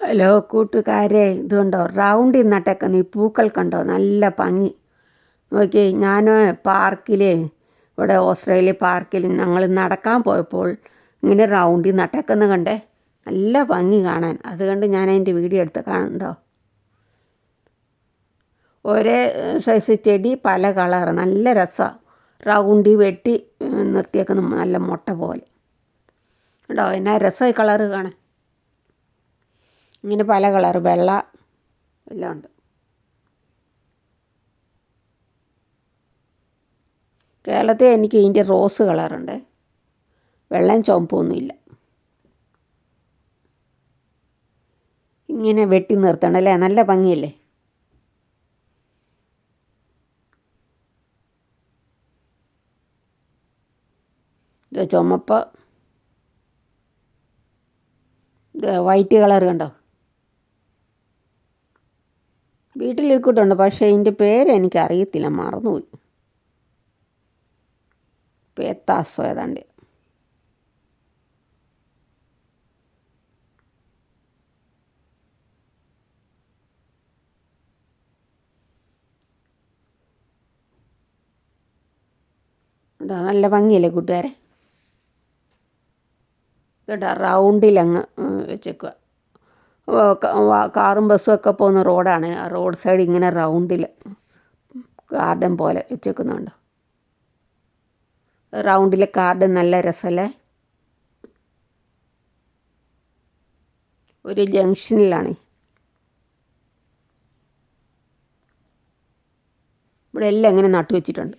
Hello കൂട്ടുകാരെ ഇതുണ്ടോ? റൗണ്ടിൽ നട്ടേക്കുന്ന ഈ പൂക്കൾ കണ്ടോ? നല്ല ഭംഗി. നോക്കി ഞാൻ പാർക്കിൽ ഇവിടെ ഓസ്ട്രേലിയ പാർക്കിൽ ഞങ്ങൾ നടക്കാൻ പോയപ്പോൾ ഇങ്ങനെ റൗണ്ടിൽ നട്ടേക്കുന്ന കണ്ടേ. നല്ല ഭംഗി കാണാൻ. അതുകൊണ്ട് ഞാൻ അതിന്റെ വീഡിയോ എടുത്ത് കാണണ്ടോ ഒരേ സൈസ് ചെടി പല കളർ നല്ല രസമാണ് റൗണ്ടി വെട്ടി നിർത്തിയേക്കുന്ന നല്ല മുട്ട പോലെ. കേട്ടോ എന്നാ രസമായി കളറ് കാണാൻ. ഇങ്ങനെ പല കളർ വെള്ള എല്ലാം ഉണ്ട്. കേരളത്തിൽ എനിക്ക് ഇതിന്റെ റോസ് കളറുണ്ട്. വെള്ളം ചുമപ്പൊന്നുമില്ല ഇങ്ങനെ വെട്ടി നിർത്തണം അല്ലേ? നല്ല ഭംഗിയല്ലേ? ഇത് ചുമപ്പ്. ഇത് വൈറ്റ് കളർ കണ്ടോ? വീട്ടിൽ ഇരിക്കൂട്ടുണ്ട് പക്ഷേ ഇതിന്റെ പേര് എനിക്കറിയത്തില്ല. മറന്നുപോയി. പേത്താസോ ഏതാണ്ട്. നല്ല ഭംഗിയല്ലേ കൂട്ടുകാരെ? കേട്ടോ റൗണ്ടിലങ്ങ് വെച്ചേക്കുക കാറും ബസ്സും ഒക്കെ പോകുന്ന റോഡാണ്. ആ റോഡ് സൈഡ് ഇങ്ങനെ റൗണ്ടിൽ ഗാർഡൻ പോലെ വെച്ചേക്കുന്നുണ്ട്. റൗണ്ടിലെ ഗാർഡൻ നല്ല രസമല്ലേ ഒരു ജംഗ്ഷനിലാണ്. ഇവിടെ എല്ലാം ഇങ്ങനെ നട്ടു വെച്ചിട്ടുണ്ട്.